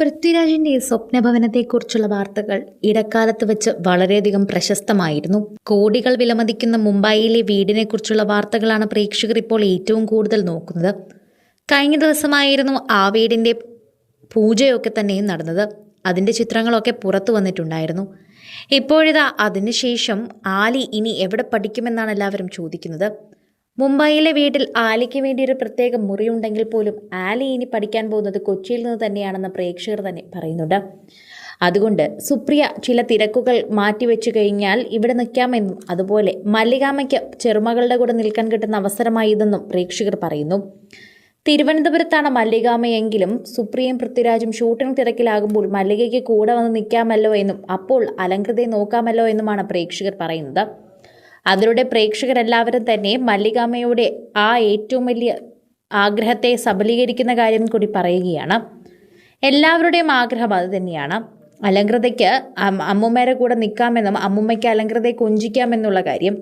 പൃഥ്വിരാജിന്റെ സ്വപ്നഭവനത്തെക്കുറിച്ചുള്ള വാർത്തകൾ ഇടക്കാലത്ത് വെച്ച് വളരെയധികം പ്രശസ്തമായിരുന്നു. കോടികൾ വിലമതിക്കുന്ന മുംബൈയിലെ വീടിനെക്കുറിച്ചുള്ള വാർത്തകളാണ് പ്രേക്ഷകർ ഇപ്പോൾ ഏറ്റവും കൂടുതൽ നോക്കുന്നത്. കഴിഞ്ഞ ദിവസമായിരുന്നു ആ വീടിന്റെ പൂജയൊക്കെ തന്നെയും നടന്നത്. അതിന്റെ ചിത്രങ്ങളൊക്കെ പുറത്തു വന്നിട്ടുണ്ടായിരുന്നു. ഇപ്പോഴിതാ അതിനുശേഷം ആലി ഇനി എവിടെ പഠിക്കുമെന്നാണ് എല്ലാവരും ചോദിക്കുന്നത്. മുംബൈയിലെ വീട്ടിൽ ആലിക്ക് വേണ്ടി ഒരു പ്രത്യേക മുറിയുണ്ടെങ്കിൽ പോലും ആലി ഇനി പഠിക്കാൻ പോകുന്നത് കൊച്ചിയിൽ നിന്ന് തന്നെയാണെന്ന് പ്രേക്ഷകർ തന്നെ പറയുന്നുണ്ട്. അതുകൊണ്ട് സുപ്രിയ ചില തിരക്കുകൾ മാറ്റിവെച്ചു കഴിഞ്ഞാൽ ഇവിടെ നിൽക്കാമെന്നും അതുപോലെ മല്ലികാമയ്ക്ക് ചെറുമകളുടെ കൂടെ നിൽക്കാൻ കിട്ടുന്ന അവസരമായി ഇതെന്നും പ്രേക്ഷകർ പറയുന്നു. തിരുവനന്തപുരത്താണ് മല്ലികാമയെങ്കിലും സുപ്രിയയും പൃഥ്വിരാജും ഷൂട്ടിംഗ് തിരക്കിലാകുമ്പോൾ മല്ലികയ്ക്ക് കൂടെ വന്ന് നിൽക്കാമല്ലോ എന്നും അപ്പോൾ അലങ്കൃതയെ നോക്കാമല്ലോ എന്നുമാണ് പ്രേക്ഷകർ പറയുന്നത്. അതിലൂടെ പ്രേക്ഷകരെല്ലാവരും തന്നെ മല്ലികാമ്മയുടെ ആ ഏറ്റവും വലിയ ആഗ്രഹത്തെ സബലീകരിക്കുന്ന കാര്യം കൂടി പറയുകയാണ്. എല്ലാവരുടെയും ആഗ്രഹം അത് തന്നെയാണ്. അലങ്കൃതയ്ക്ക് അമ്മുമ്മയുടെ കൂടെ നിൽക്കാമെന്നും അമ്മുമ്മയ്ക്ക് അലങ്കൃതയെ കൊഞ്ചിക്കാമെന്നുള്ള കാര്യം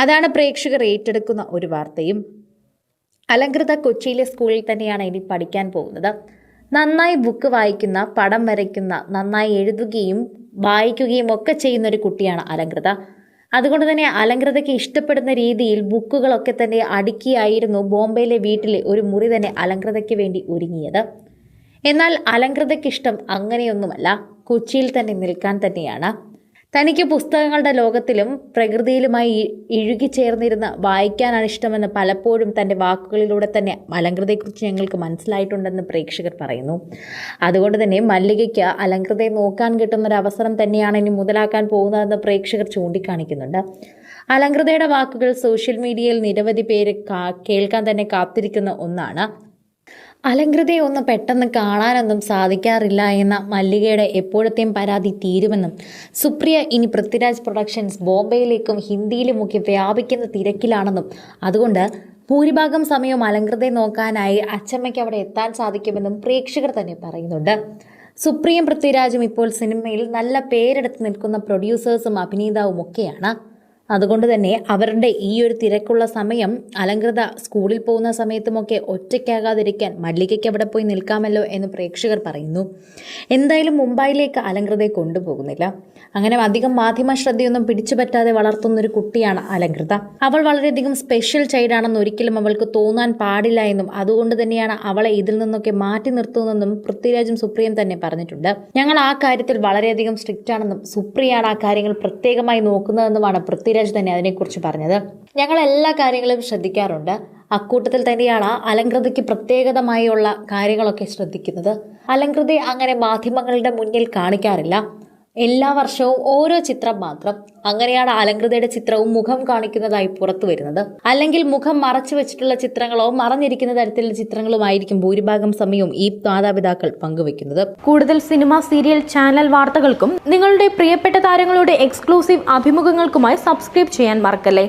അതാണ് പ്രേക്ഷകർ ഏറ്റെടുക്കുന്ന ഒരു വാർത്തയും. അലങ്കൃത കൊച്ചിയിലെ സ്കൂളിൽ തന്നെയാണ് ഇനി പഠിക്കാൻ പോകുന്നത്. നന്നായി ബുക്ക് വായിക്കുന്ന പടം വരയ്ക്കുന്ന നന്നായി എഴുതുകയും വായിക്കുകയും ഒക്കെ ചെയ്യുന്ന ഒരു കുട്ടിയാണ് അലങ്കൃത. അതുകൊണ്ട് തന്നെ അലങ്കൃതയ്ക്ക് ഇഷ്ടപ്പെടുന്ന രീതിയിൽ ബുക്കുകളൊക്കെ തന്നെ അടുക്കിയായിരുന്നു ബോംബെയിലെ വീട്ടിലെ ഒരു മുറി തന്നെ അലങ്കൃതയ്ക്ക് വേണ്ടി ഒരുങ്ങിയത്. എന്നാൽ അലങ്കൃതയ്ക്കിഷ്ടം അങ്ങനെയൊന്നുമല്ല. കൊച്ചിയിൽ തന്നെ നിൽക്കാൻ തന്നെയാണ്. തനിക്ക് പുസ്തകങ്ങളുടെ ലോകത്തിലും പ്രകൃതിയിലുമായി ഇഴുകിച്ചേർന്നിരുന്ന് വായിക്കാനാണ് ഇഷ്ടമെന്ന് പലപ്പോഴും തന്റെ വാക്കുകളിലൂടെ തന്നെ അലങ്കൃതയെക്കുറിച്ച് ഞങ്ങൾക്ക് മനസ്സിലായിട്ടുണ്ടെന്ന് പ്രേക്ഷകർ പറയുന്നു. അതുകൊണ്ട് തന്നെ മല്ലികയ്ക്ക് അലങ്കൃതയെ നോക്കാൻ കിട്ടുന്ന ഒരു അവസരം തന്നെയാണ് ഇനി മുതലാക്കാൻ പോകുന്നതെന്ന് പ്രേക്ഷകർ ചൂണ്ടിക്കാണിക്കുന്നുണ്ട്. അലങ്കൃതയുടെ വാക്കുകൾ സോഷ്യൽ മീഡിയയിൽ നിരവധി പേര് കേൾക്കാൻ തന്നെ കാത്തിരിക്കുന്ന ഒന്നാണ്. അലങ്കൃതയെ ഒന്ന് പെട്ടെന്ന് കാണാനൊന്നും സാധിക്കാറില്ല എന്ന മല്ലികയുടെ എപ്പോഴത്തെയും പരാതി തീരുമെന്നും സുപ്രിയ ഇനി പൃഥ്വിരാജ് പ്രൊഡക്ഷൻസ് ബോംബെയിലേക്കും ഹിന്ദിയിലുമൊക്കെ വ്യാപിക്കുന്ന തിരക്കിലാണെന്നും അതുകൊണ്ട് ഭൂരിഭാഗം സമയവും അലങ്കൃതയെ നോക്കാനായി അച്ചമ്മയ്ക്ക് അവിടെ എത്താൻ സാധിക്കുമെന്നും പ്രേക്ഷകർ തന്നെ പറയുന്നുണ്ട്. സുപ്രിയും പൃഥ്വിരാജും ഇപ്പോൾ സിനിമയിൽ നല്ല പേരെടുത്ത് നിൽക്കുന്ന പ്രൊഡ്യൂസേഴ്സും അഭിനേതാവും ഒക്കെയാണ്. അതുകൊണ്ട് തന്നെ അവരുടെ ഈ ഒരു തിരക്കുള്ള സമയം അലങ്കൃത സ്കൂളിൽ പോകുന്ന സമയത്തുമൊക്കെ ഒറ്റയ്ക്കാകാതിരിക്കാൻ മല്ലികയ്ക്ക് അവിടെ പോയി നിൽക്കാമല്ലോ എന്ന് പ്രേക്ഷകർ പറയുന്നു. എന്തായാലും മുംബൈയിലേക്ക് അലങ്കൃതയെ കൊണ്ടുപോകുന്നില്ല. അങ്ങനെ അധികം മാധ്യമ ശ്രദ്ധയൊന്നും പിടിച്ചു പറ്റാതെ വളർത്തുന്ന ഒരു കുട്ടിയാണ് അലങ്കൃത അവൾ വളരെയധികം സ്പെഷ്യൽ ചൈൽഡാണെന്ന് ഒരിക്കലും അവൾക്ക് തോന്നാൻ പാടില്ല എന്നും അതുകൊണ്ട് തന്നെയാണ് അവളെ ഇതിൽ നിന്നൊക്കെ മാറ്റി നിർത്തുന്നതെന്നും പൃഥ്വിരാജും സുപ്രിയയും തന്നെ പറഞ്ഞിട്ടുണ്ട്. ഞങ്ങൾ ആ കാര്യത്തിൽ വളരെയധികം സ്ട്രിക്റ്റ് ആണെന്നും സുപ്രിയാണ് ആ കാര്യങ്ങൾ പ്രത്യേകമായി നോക്കുന്നതെന്നുമാണ് പൃഥ്വിരാജ് തന്നെ അതിനെക്കുറിച്ച് പറഞ്ഞത്. ഞങ്ങൾ എല്ലാ കാര്യങ്ങളും ശ്രദ്ധിക്കാറുണ്ട്. അക്കൂട്ടത്തിൽ തന്നെയാണ് അലങ്കൃതയ്ക്ക് പ്രത്യേകതമായുള്ള കാര്യങ്ങളൊക്കെ ശ്രദ്ധിക്കുന്നത്. അലങ്കൃതയെ അങ്ങനെ മാധ്യമങ്ങളുടെ മുന്നിൽ കാണിക്കാറില്ല. എല്ലാ വർഷവും ഓരോ ചിത്രം മാത്രം. അങ്ങനെയാണ് അലങ്കൃതയുടെ ചിത്രവും മുഖം കാണിക്കുന്നതായി പുറത്തു വരുന്നത്. അല്ലെങ്കിൽ മുഖം മറച്ചു വെച്ചിട്ടുള്ള ചിത്രങ്ങളോ മറഞ്ഞിരിക്കുന്ന തരത്തിലുള്ള ചിത്രങ്ങളുമായിരിക്കും ഭൂരിഭാഗം സമയവും ഈ മാതാപിതാക്കൾ പങ്കുവെക്കുന്നത് കൂടുതൽ സിനിമ സീരിയൽ ചാനൽ വാർത്തകൾക്കും നിങ്ങളുടെ പ്രിയപ്പെട്ട താരങ്ങളുടെ എക്സ്ക്ലൂസീവ് അഭിമുഖങ്ങൾക്കുമായി സബ്സ്ക്രൈബ് ചെയ്യാൻ മറക്കല്ലേ?